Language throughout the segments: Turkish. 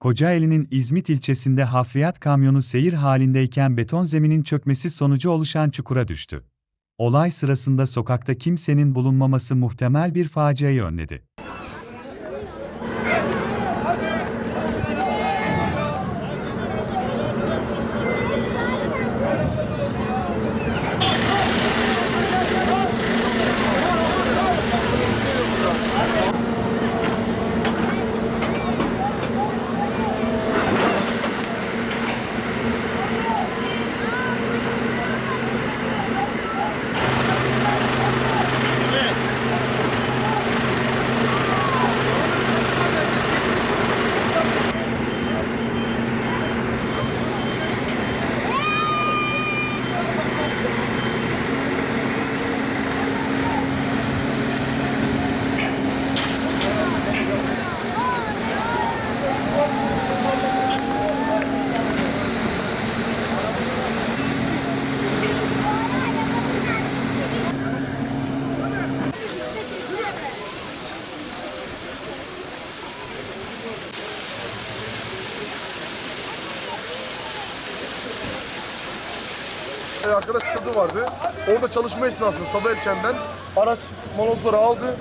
Kocaeli'nin İzmit ilçesinde hafriyat kamyonu seyir halindeyken beton zeminin çökmesi sonucu oluşan çukura düştü. Olay sırasında sokakta kimsenin bulunmaması muhtemel bir faciayı önledi. Ee, Arkada stadı vardı. Orada çalışma esnasında sabah erkenden araç molozları aldı.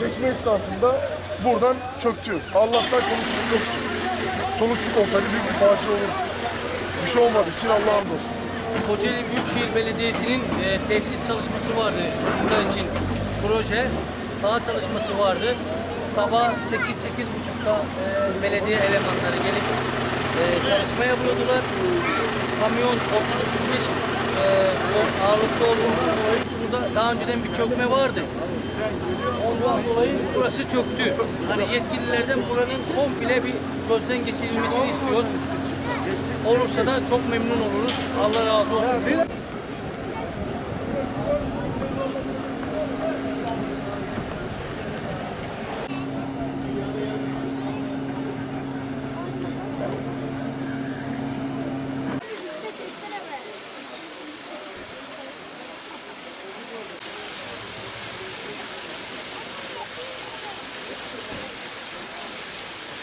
Geçme esnasında buradan çöktü. Allah'tan çoluk çocuk yoktu. Çoluk çocuk olsaydı büyük bir facia olurdu. Bir şey olmadı için Allah'a hamdolsun. Kocaeli Büyükşehir Belediyesi'nin e, tesis çalışması vardı çocuklar için proje. Saha çalışması vardı. Sabah 8-8.30'da e, belediye elemanları gelip e, çalışma yapıyordular. Kamyon 30-35 e, ton ağırlıkta olduğundan dolayı şurada daha önceden bir çökme vardı. Ondan dolayı burası çöktü. Hani yetkililerden buranın komple bir gözden geçirilmesini istiyoruz. Olursa da çok memnun oluruz. Allah razı olsun.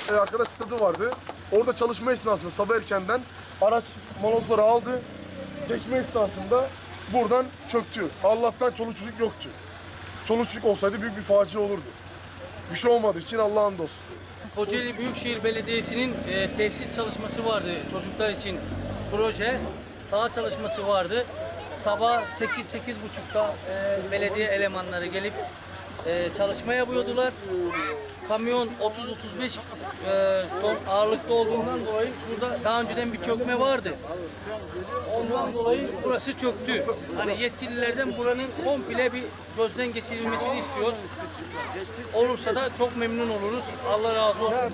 Ee, Arkada stadı vardı. Orada çalışma esnasında sabah erkenden araç molozları aldı. Geçme esnasında buradan çöktü. Allah'tan çoluk çocuk yoktu. Çoluk çocuk olsaydı büyük bir facia olurdu. Bir şey olmadığı için Allah'a hamdolsun. Kocaeli Büyükşehir Belediyesi'nin e, tesis çalışması vardı çocuklar için proje. Saha çalışması vardı. Sabah 8-8.30'da e, belediye elemanları gelip e, çalışma yapıyordular. Kamyon 30-35 e, ton ağırlıkta olduğundan dolayı şurada daha önceden bir çökme vardı. Ondan dolayı burası çöktü. Hani yetkililerden buranın komple bir gözden geçirilmesini istiyoruz. Olursa da çok memnun oluruz. Allah razı olsun.